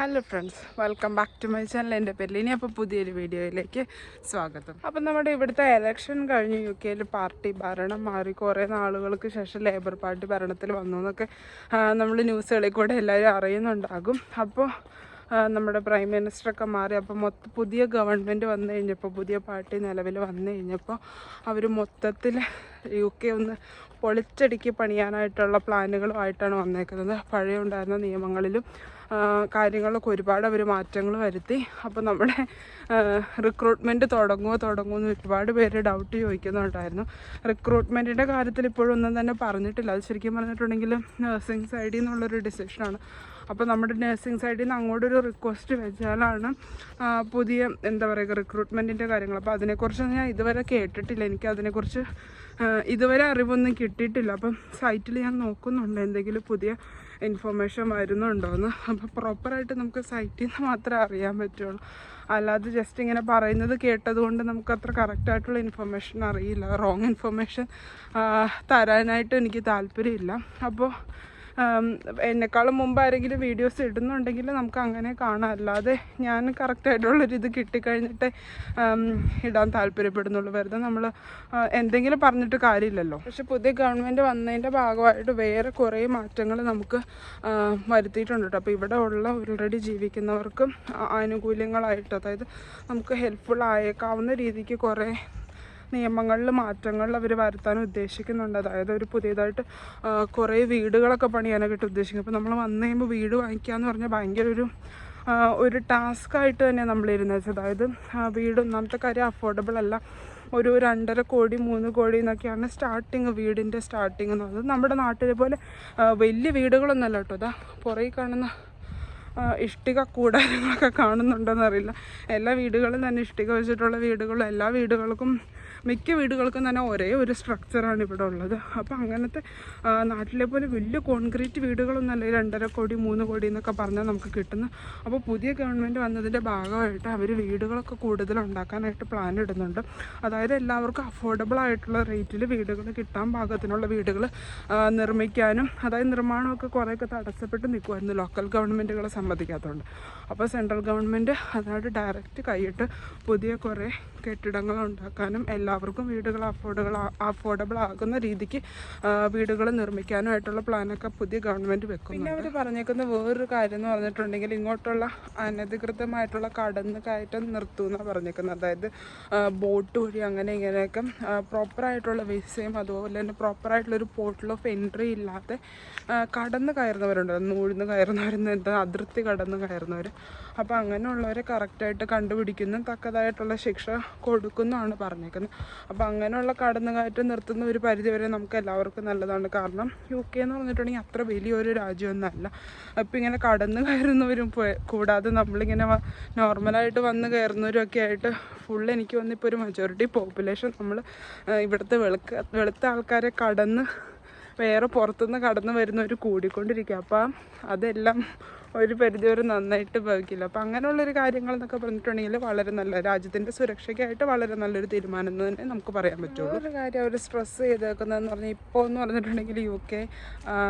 Hello friends welcome back to my channel എന്റെ പേരിൽ ഇനി അപ്പോൾ പുതിയൊരു വീഡിയോയിലേക്ക് സ്വാഗതം. അപ്പം നമ്മുടെ ഇവിടുത്തെ എലക്ഷൻ കഴിഞ്ഞ് യു കെയിൽ പാർട്ടി ഭരണം മാറി. കുറേ നാളുകൾക്ക് ശേഷം ലേബർ പാർട്ടി ഭരണത്തിൽ വന്നു എന്നൊക്കെ നമ്മൾ ന്യൂസുകളിൽ കൂടെ എല്ലാവരും അറിയുന്നുണ്ടാകും. അപ്പോൾ നമ്മുടെ പ്രൈം മിനിസ്റ്ററൊക്കെ മാറി. അപ്പോൾ മൊത്ത പുതിയ ഗവൺമെന്റ് വന്നു കഴിഞ്ഞപ്പോൾ പുതിയ പാർട്ടി നിലവിൽ വന്നു കഴിഞ്ഞപ്പോൾ അവർ മൊത്തത്തിൽ യു കെ ഒന്ന് പൊളിച്ചടിക്ക് പണിയാനായിട്ടുള്ള പ്ലാനുകളുമായിട്ടാണ് വന്നേക്കുന്നത്. പഴയ ഉണ്ടായിരുന്ന നിയമങ്ങളിലും കാര്യങ്ങളൊക്കെ ഒരുപാട് അവർ മാറ്റങ്ങൾ വരുത്തി. അപ്പോൾ നമ്മുടെ റിക്രൂട്ട്മെന്റ് തുടങ്ങുമോ തുടങ്ങുമോ എന്ന് ഒരുപാട് പേര് ഡൗട്ട് ചോദിക്കുന്നുണ്ടായിരുന്നു. റിക്രൂട്ട്മെന്റിന്റെ കാര്യത്തിൽ ഇപ്പോഴൊന്നും തന്നെ പറഞ്ഞിട്ടില്ല. അത് ശരിക്കും പറഞ്ഞിട്ടുണ്ടെങ്കിൽ നഴ്സിംഗ് സൈഡിൽ നിന്നുള്ളൊരു ഡിസിഷനാണ് അപ്പോൾ നമ്മുടെ നഴ്സിംഗ് സൈഡിൽ നിന്ന് അങ്ങോട്ടൊരു റിക്വസ്റ്റ് വെച്ചാലാണ് പുതിയ എന്താ പറയുക റിക്രൂട്ട്മെന്റിന്റെ കാര്യങ്ങൾ. അപ്പോൾ അതിനെക്കുറിച്ച് ഞാൻ ഇതുവരെ കേട്ടിട്ടില്ല. എനിക്ക് അതിനെക്കുറിച്ച് ഇതുവരെ അറിവൊന്നും കിട്ടിയിട്ടില്ല. അപ്പം സൈറ്റിൽ ഞാൻ നോക്കുന്നുണ്ട് എന്തെങ്കിലും പുതിയ ഇൻഫർമേഷൻ വരുന്നുണ്ടോയെന്ന് അപ്പോൾ പ്രോപ്പറായിട്ട് നമുക്ക് സൈറ്റിൽ നിന്ന് മാത്രമേ അറിയാൻ പറ്റുള്ളൂ. അല്ലാതെ ജസ്റ്റ് ഇങ്ങനെ പറയുന്നത് കേട്ടതുകൊണ്ട് അത്ര കറക്റ്റായിട്ടുള്ള ഇൻഫർമേഷൻ അറിയില്ല. റോങ് ഇൻഫർമേഷൻ തരാനായിട്ട് എനിക്ക് താല്പര്യമില്ല. അപ്പോൾ എന്നെക്കാളും മുമ്പ് ആരെങ്കിലും വീഡിയോസ് ഇടുന്നുണ്ടെങ്കിൽ നമുക്ക് അങ്ങനെ കാണാം. അല്ലാതെ ഞാൻ കറക്റ്റായിട്ടുള്ളൊരിത് കിട്ടിക്കഴിഞ്ഞിട്ട് ഇടാൻ താല്പര്യപ്പെടുന്നുള്ളൂ. വെറുതെ നമ്മൾ എന്തെങ്കിലും പറഞ്ഞിട്ട് കാര്യമില്ലല്ലോ. പക്ഷെ പുതിയ ഗവൺമെന്റ് വന്നതിന്റെ ഭാഗമായിട്ട് വേറെ കുറേ മാറ്റങ്ങൾ നമുക്ക് വരുത്തിയിട്ടുണ്ട് കേട്ടോ. അപ്പോൾ ഇവിടെ ഉള്ള ഓൾറെഡി ജീവിക്കുന്നവർക്കും ആനുകൂല്യങ്ങളായിട്ട് അതായത് നമുക്ക് ഹെൽപ്ഫുൾ ആയേക്കാവുന്ന രീതിക്ക് കുറേ നിയമങ്ങളിൽ മാറ്റങ്ങൾ അവർ വരുത്താൻ ഉദ്ദേശിക്കുന്നുണ്ട്. അതായത് ഒരു പുതിയതായിട്ട് കുറേ വീടുകളൊക്കെ പണിയാനൊക്കെ ഉദ്ദേശിക്കുന്നത് അപ്പോൾ നമ്മൾ വന്നു കഴിയുമ്പോൾ വീട് വാങ്ങിക്കുക എന്ന് പറഞ്ഞാൽ ഭയങ്കര ഒരു ഒരു ടാസ്ക് ആയിട്ട് തന്നെ വെച്ചാൽ അതായത് വീട് ഒന്നാമത്തെ കാര്യം അഫോർഡബിൾ അല്ല. ഒരു രണ്ടര കോടി മൂന്ന് കോടി എന്നൊക്കെയാണ് സ്റ്റാർട്ടിങ് വീടിന്റെ സ്റ്റാർട്ടിങ് എന്ന് പറയുന്നത്. നമ്മുടെ നാട്ടിലെ പോലെ വലിയ വീടുകളൊന്നുമല്ല കേട്ടോ. അതാ പുറകെ കാണുന്ന ഇഷ്ടിക കൂടാരങ്ങളൊക്കെ കാണുന്നുണ്ടോയെന്നറിയില്ല എല്ലാ വീടുകളും തന്നെ ഇഷ്ടിക വെച്ചിട്ടുള്ള വീടുകളും എല്ലാ വീടുകൾക്കും മിക്ക വീടുകൾക്കും തന്നെ ഒരേ ഒരു സ്ട്രക്ചറാണ് ഇവിടെ ഉള്ളത്. അപ്പോൾ അങ്ങനത്തെ നാട്ടിലെ പോലെ വലിയ കോൺക്രീറ്റ് വീടുകളൊന്നുമല്ല രണ്ടര കോടി മൂന്ന് കോടി എന്നൊക്കെ പറഞ്ഞാൽ നമുക്ക് കിട്ടുന്ന. അപ്പോൾ പുതിയ ഗവൺമെന്റ് വന്നതിന്റെ ഭാഗമായിട്ട് അവർ വീടുകളൊക്കെ കൂടുതൽ ഉണ്ടാക്കാനായിട്ട് പ്ലാൻ ഇടുന്നുണ്ട്. അതായത് എല്ലാവർക്കും അഫോർഡബിൾ ആയിട്ടുള്ള റേറ്റിൽ വീടുകൾ കിട്ടാൻ പാകത്തിനുള്ള വീടുകൾ നിർമ്മിക്കാനും അതായത് നിർമ്മാണമൊക്കെ കുറേയൊക്കെ തടസ്സപ്പെട്ട് നിൽക്കുമായിരുന്നു ലോക്കൽ ഗവൺമെന്റുകളെ സമ്മതിക്കാത്തതുകൊണ്ട് അപ്പോൾ സെൻട്രൽ ഗവൺമെന്റ് അതായത് ഡയറക്റ്റ് കൈയിട്ട് പുതിയ കുറേ കെട്ടിടങ്ങൾ ഉണ്ടാക്കാനും എല്ലാവർക്കും വീടുകൾ അഫോർഡബിൾ അഫോർഡബിൾ ആകുന്ന രീതിക്ക് വീടുകൾ നിർമ്മിക്കാനുമായിട്ടുള്ള പ്ലാനൊക്കെ പുതിയ ഗവൺമെന്റ് വെക്കും പിന്നെ അവർ പറഞ്ഞേക്കുന്ന വേറൊരു കാര്യം എന്ന് പറഞ്ഞിട്ടുണ്ടെങ്കിൽ ഇങ്ങോട്ടുള്ള അനധികൃതമായിട്ടുള്ള കടന്ന് കയറ്റം നിർത്തുമെന്നാണ് പറഞ്ഞേക്കുന്നത്. അതായത് ബോട്ട് വഴി അങ്ങനെ ഇങ്ങനെയൊക്കെ പ്രോപ്പറായിട്ടുള്ള വിസയും അതുപോലെ തന്നെ പ്രോപ്പറായിട്ടുള്ളൊരു പോർട്ടൽ ഓഫ് എൻട്രി ഇല്ലാതെ കടന്ന് കയറുന്നവരുണ്ട് നൂഴ്ന്ന് കയറുന്നവരെന്ന് അതിർത്തി കടന്ന് കയറുന്നവർ അപ്പോൾ അങ്ങനെയുള്ളവരെ കറക്റ്റായിട്ട് കണ്ടുപിടിക്കുന്നു തക്കതായിട്ടുള്ള ശിക്ഷ കൊടുക്കുന്നതാണ് പറഞ്ഞേക്കുന്നത്. അപ്പോൾ അങ്ങനെയുള്ള കടന്നുകയറ്റം നിർത്തുന്ന ഒരു പരിധിവരെ നമുക്ക് എല്ലാവർക്കും നല്ലതാണ്. കാരണം യു കെ എന്ന് പറഞ്ഞിട്ടുണ്ടെങ്കിൽ അത്ര വലിയൊരു രാജ്യമൊന്നുമല്ല. അപ്പോൾ ഇങ്ങനെ കടന്നു കയറുന്നവരും കൂടാതെ നമ്മളിങ്ങനെ നോർമലായിട്ട് വന്ന് കയറുന്നവരും ഒക്കെ ആയിട്ട് ഫുൾ എനിക്ക് വന്നിപ്പോൾ ഒരു മെജോറിറ്റി പോപ്പുലേഷൻ നമ്മൾ ഇവിടുത്തെ വെളുക്ക വെളുത്ത ആൾക്കാരെ കടന്ന് വേറെ പുറത്തുനിന്ന് കടന്നു വരുന്നവർ കൂടിക്കൊണ്ടിരിക്കുക. അപ്പം അതെല്ലാം ഒരു പരിധിവരെ നന്നായിട്ട് ഭവിക്കില്ല. അപ്പം അങ്ങനെയുള്ളൊരു കാര്യങ്ങൾ എന്നൊക്കെ പറഞ്ഞിട്ടുണ്ടെങ്കിൽ വളരെ നല്ല രാജ്യത്തിന്റെ സുരക്ഷയ്ക്കായിട്ട് വളരെ നല്ലൊരു തീരുമാനം എന്ന് തന്നെ നമുക്ക് പറയാൻ പറ്റുള്ളൂ. ഒരു കാര്യം അവർ സ്ട്രെസ് ചെയ്തേക്കുന്നതെന്ന് പറഞ്ഞാൽ ഇപ്പോൾ എന്ന് പറഞ്ഞിട്ടുണ്ടെങ്കിൽ യു കെ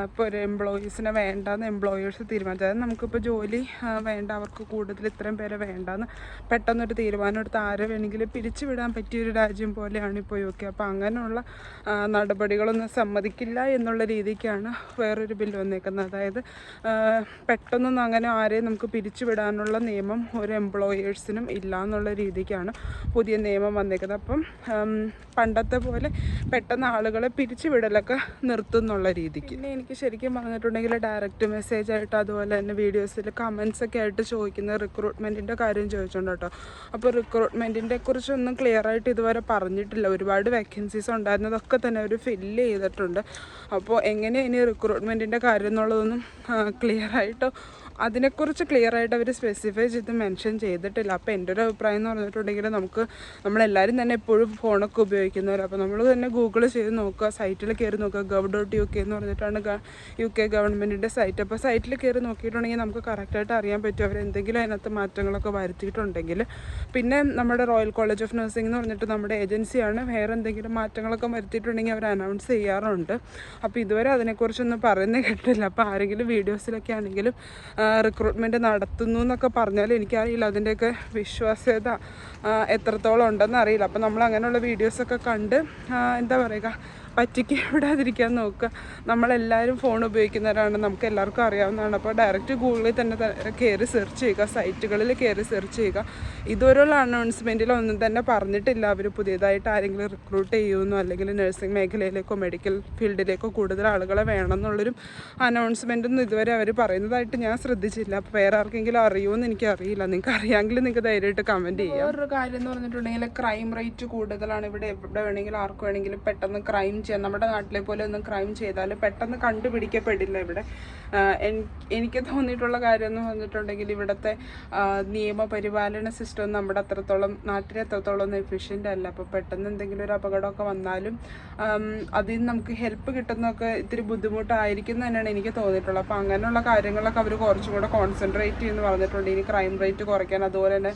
ഇപ്പോൾ ഒരു എംപ്ലോയീസിനെ വേണ്ടാന്ന് എംപ്ലോയേഴ്സ് തീരുമാനിച്ചു. അതായത് നമുക്കിപ്പോൾ ജോലി വേണ്ട അവർക്ക് കൂടുതൽ ഇത്രയും പേരെ വേണ്ടാന്ന് പെട്ടെന്നൊരു തീരുമാനം എടുത്ത് ആരെ വേണമെങ്കിലും പിരിച്ചുവിടാൻ പറ്റിയൊരു രാജ്യം പോലെയാണ് ഇപ്പോൾ യു കെ അപ്പോൾ അങ്ങനെയുള്ള നടപടികളൊന്നും സമ്മതിക്കില്ല എന്നുള്ള രീതിക്കാണ് വേറൊരു ബില്ല് വന്നേക്കുന്നത്. അതായത് ആ, പെട്ടെന്നൊന്നും അങ്ങനെ ആരെയും നമുക്ക് പിരിച്ചുവിടാനുള്ള നിയമം ഒരു എംപ്ലോയേഴ്സിനും ഇല്ല എന്നുള്ള രീതിക്കാണ് പുതിയ നിയമം വന്നേക്കുന്നത്. അപ്പം പണ്ടത്തെ പോലെ പെട്ടെന്ന് ആളുകളെ പിരിച്ചുവിടലൊക്കെ നിർത്തുന്നുള്ള രീതിക്ക്. പിന്നെ എനിക്ക് ശരിക്കും പറഞ്ഞിട്ടുണ്ടെങ്കിൽ ഡയറക്റ്റ് മെസ്സേജ് ആയിട്ട് അതുപോലെ തന്നെ വീഡിയോസിൽ കമൻസ് ഒക്കെ ആയിട്ട് ചോദിക്കുന്ന റിക്രൂട്ട്മെന്റിന്റെ കാര്യം ചോദിച്ചുകൊണ്ട് കേട്ടോ. അപ്പോൾ റിക്രൂട്ട്മെന്റിന്റെ കുറിച്ചൊന്നും ക്ലിയർ ആയിട്ട് ഇതുവരെ പറഞ്ഞിട്ടില്ല. ഒരുപാട് വേക്കൻസീസ് ഉണ്ടായിരുന്നതൊക്കെ തന്നെ അവർ ഫില്ല് ചെയ്തിട്ടുണ്ട്. അപ്പോൾ എങ്ങനെയാണ് ഇനി റിക്രൂട്ട്മെന്റിന്റെ കാര്യം എന്നുള്ളതൊന്നും ക്ലിയർ ആയിട്ട് അതിനെക്കുറിച്ച് ക്ലിയർ ആയിട്ട് അവർ സ്പെസിഫൈ ചെയ്ത് മെൻഷൻ ചെയ്തിട്ടില്ല. അപ്പോൾ എന്റെ ഒരു അഭിപ്രായം എന്ന് പറഞ്ഞിട്ടുണ്ടെങ്കിൽ നമുക്ക് നമ്മളെല്ലാവരും തന്നെ എപ്പോഴും ഫോണൊക്കെ ഉപയോഗിക്കുന്നവർ അപ്പോൾ നമ്മൾ തന്നെ ഗൂഗിൾ ചെയ്ത് നോക്കുക സൈറ്റിൽ കയറി നോക്കുക ഗവ് ഡോട്ട് യു കെ എന്ന് പറഞ്ഞിട്ടാണ് യു കെ ഗവൺമെന്റിന്റെ സൈറ്റ് അപ്പോൾ സൈറ്റിൽ കയറി നോക്കിയിട്ടുണ്ടെങ്കിൽ നമുക്ക് കറക്റ്റായിട്ട് അറിയാൻ പറ്റും. അവർ എന്തെങ്കിലും അതിനകത്ത് മാറ്റങ്ങളൊക്കെ വരുത്തിയിട്ടുണ്ടെങ്കിൽ. പിന്നെ നമ്മുടെ റോയൽ കോളേജ് ഓഫ് നഴ്സിംഗ് എന്ന് പറഞ്ഞിട്ട് നമ്മുടെ ഏജൻസിയാണ് വേറെ എന്തെങ്കിലും മാറ്റങ്ങളൊക്കെ വരുത്തിയിട്ടുണ്ടെങ്കിൽ അവർ അനൗൺസ് ചെയ്യാറുണ്ട്. അപ്പോൾ ഇതുവരെ അതിനെക്കുറിച്ചൊന്നും പറയുന്നത് കേട്ടില്ല അപ്പോൾ ആരെങ്കിലും വീഡിയോസിലൊക്കെ ആണെങ്കിലും റിക്രൂട്ട്മെന്റ് നടത്തുന്നു എന്നൊക്കെ പറഞ്ഞാലും എനിക്കറിയില്ല. അതിന്റെയൊക്കെ വിശ്വാസ്യത എത്രത്തോളം ഉണ്ടെന്ന് അറിയില്ല. അപ്പോൾ നമ്മൾ അങ്ങനെയുള്ള വീഡിയോസൊക്കെ കണ്ട് എന്താ പറയുക പറ്റിക്ക് വിടാതിരിക്കാൻ നോക്കുക. നമ്മളെല്ലാവരും ഫോൺ ഉപയോഗിക്കുന്നവരാണ്. നമുക്ക് എല്ലാവർക്കും അറിയാവുന്നതാണ്. അപ്പോൾ ഡയറക്റ്റ് ഗൂഗിളിൽ തന്നെ കയറി സെർച്ച് ചെയ്യുക. സൈറ്റുകളിൽ കയറി സെർച്ച് ചെയ്യുക. ഇതുവരെയുള്ള അനൗൺസ്മെന്റിൽ ഒന്നും തന്നെ പറഞ്ഞിട്ടില്ല. അവർ പുതിയതായിട്ട് ആരെങ്കിലും റിക്രൂട്ട് ചെയ്യുമെന്നോ അല്ലെങ്കിൽ നഴ്സിംഗ് മേഖലയിലേക്കോ മെഡിക്കൽ ഫീൽഡിലേക്കോ കൂടുതൽ ആളുകളെ വേണമെന്നുള്ളൊരു അനൗൺസ്മെന്റൊന്നും ഇതുവരെ അവർ പറയുന്നതായിട്ട് ഞാൻ ശ്രദ്ധിച്ചില്ല. അപ്പോൾ വേറെ ആർക്കെങ്കിലും അറിയുമെന്ന് എനിക്കറിയില്ല നിങ്ങൾക്ക് അറിയാമെങ്കിൽ നിങ്ങൾക്ക് ധൈര്യമായിട്ട് കമന്റ് ചെയ്യാം. വേറൊരു കാര്യം എന്ന് പറഞ്ഞിട്ടുണ്ടെങ്കിൽ ക്രൈം റേറ്റ് കൂടുതലാണ്. ഇവിടെ എവിടെ വേണമെങ്കിലും ആർക്ക് വേണമെങ്കിലും പെട്ടെന്ന് ക്രൈം ചെയ്യാം നമ്മുടെ നാട്ടിലെ പോലെ ഒന്നും ക്രൈം ചെയ്താൽ പെട്ടെന്ന് കണ്ടുപിടിക്കപ്പെടില്ല ഇവിടെ. എനിക്ക് തോന്നിയിട്ടുള്ള കാര്യം എന്ന് പറഞ്ഞിട്ടുണ്ടെങ്കിൽ ഇവിടുത്തെ നിയമപരിപാലന സിസ്റ്റം നമ്മുടെ അത്രത്തോളം നാട്ടിലെ അത്രത്തോളം ഒന്നും എഫിഷ്യന്റ് അല്ല. അപ്പോൾ പെട്ടെന്ന് എന്തെങ്കിലും ഒരു അപകടമൊക്കെ വന്നാലും അതിൽ നിന്ന് നമുക്ക് ഹെൽപ്പ് കിട്ടുന്നതൊക്കെ ഇത്തിരി ബുദ്ധിമുട്ടായിരിക്കും തന്നെയാണ് എനിക്ക് തോന്നിയിട്ടുള്ളത്. അപ്പോൾ അങ്ങനെയുള്ള കാര്യങ്ങളൊക്കെ അവർ കുറച്ചും കൂടെ കോൺസെൻട്രേറ്റ് ചെയ്യുമെന്ന് പറഞ്ഞിട്ടുണ്ട്. ഇനി ക്രൈം റേറ്റ് കുറയ്ക്കാൻ അതുപോലെ തന്നെ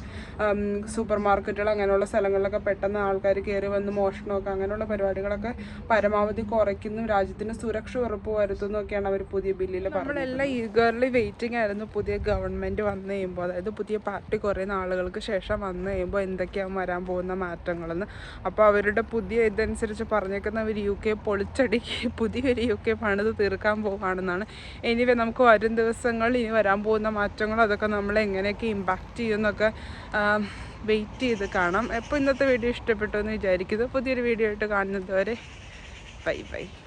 സൂപ്പർ മാർക്കറ്റുകൾ അങ്ങനെയുള്ള സ്ഥലങ്ങളിലൊക്കെ പെട്ടെന്ന് ആൾക്കാർ കയറി വന്ന് മോഷണമൊക്കെ അങ്ങനെയുള്ള പരിപാടികളൊക്കെ പരമാവധി കുറയ്ക്കുന്നു രാജ്യത്തിന് സുരക്ഷ ഉറപ്പ് വരുത്തുന്നൊക്കെയാണ് അവർ പുതിയ ബില്ലിൽ നമ്മളെല്ലാം ഈഗർലി വെയിറ്റിംഗ് ആയിരുന്നു പുതിയ ഗവൺമെന്റ് വന്നു കഴിയുമ്പോൾ അതായത് പുതിയ പാർട്ടി കുറേ നാളുകൾക്ക് ശേഷം വന്നു കഴിയുമ്പോൾ എന്തൊക്കെയാണ് വരാൻ പോകുന്ന മാറ്റങ്ങളെന്ന്. അപ്പോൾ അവരുടെ പുതിയ ഇതനുസരിച്ച് പറഞ്ഞേക്കുന്ന ഒരു യു കെ പൊളിച്ചടി പുതിയൊരു യു കെ പണിത് തീർക്കാൻ പോവുകയാണെന്നാണ് എനിവേ നമുക്ക് വരും ദിവസങ്ങളിൽ ഇനി വരാൻ പോകുന്ന മാറ്റങ്ങൾ അതൊക്കെ നമ്മളെ എങ്ങനെയൊക്കെ ഇമ്പാക്റ്റ് ചെയ്യുമെന്നൊക്കെ വെയിറ്റ് ചെയ്ത് കാണാം. അപ്പോൾ ഇന്നത്തെ വീഡിയോ ഇഷ്ടപ്പെട്ടു എന്ന് വിചാരിക്കുന്നു. പുതിയൊരു വീഡിയോ ആയിട്ട് കാണുന്നത് വരെ baby.